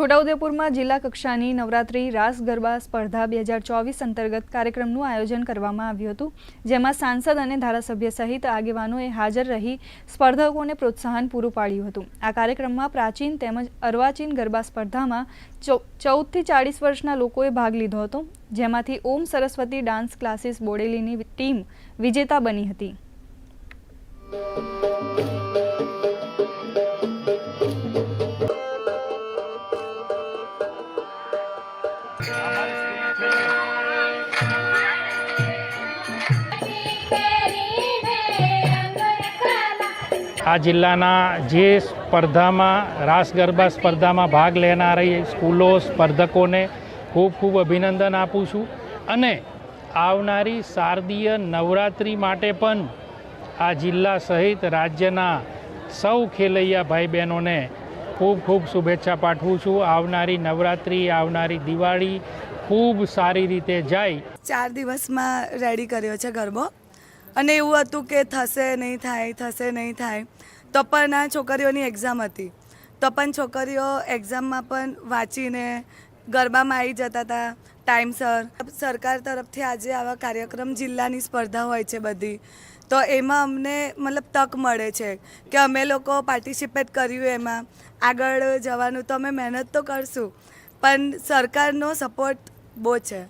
છોટાઉદેપુરમાં જિલ્લા કક્ષાની નવરાત્રી રાસ ગરબા સ્પર્ધા બે હજાર ચોવીસ અંતર્ગત કાર્યક્રમનું આયોજન કરવામાં આવ્યું હતું, જેમાં સાંસદ અને ધારાસભ્ય સહિત આગેવાનોએ હાજર રહી સ્પર્ધકોને પ્રોત્સાહન પૂરું પાડ્યું હતું. આ કાર્યક્રમમાં પ્રાચીન તેમજ અર્વાચીન ગરબા સ્પર્ધામાં ચૌદથી ચાળીસ વર્ષના લોકોએ ભાગ લીધો હતો, જેમાંથી ઓમ સરસ્વતી ડાન્સ ક્લાસીસ બોડેલીની ટીમ વિજેતા બની હતી. આ જિલ્લાના જે સ્પર્ધામાં, રાસ ગરબા સ્પર્ધામાં ભાગ લેનારી સ્કૂલો, સ્પર્ધકોને ખૂબ ખૂબ અભિનંદન આપું છું. અને આવનારી શારદીય નવરાત્રિ માટે પણ આ જિલ્લા સહિત રાજ્યના સૌ ખેલૈયા ભાઈ બહેનોને ખૂબ ખૂબ શુભેચ્છા પાઠવું છું. આવનારી નવરાત્રિ, આવનારી દિવાળી ખૂબ સારી રીતે જાય. ચાર દિવસમાં રેડી કર્યો છે ગરબો અને એવું હતું કે થશે નહીં થાય, થશે નહીં થાય. તો પણ આ છોકરીઓની એક્ઝામ હતી. તો પણ છોકરીઓ એક્ઝામમાં પણ વાંચીને ગરબામાં આવી જતા હતા. ટાઈમસર સરકાર તરફથી આજે આવા કાર્યક્રમ જિલ્લાની સ્પર્ધા હોય છે બધી. તો એમાં અમને મતલબ તક મળે છે કે અમે લોકો પાર્ટિસિપેટ કર્યું એમાં. આગળ જવાનું તો અમે મહેનત તો કરશું. પણ સરકારનો સપોર્ટ બહુ છે.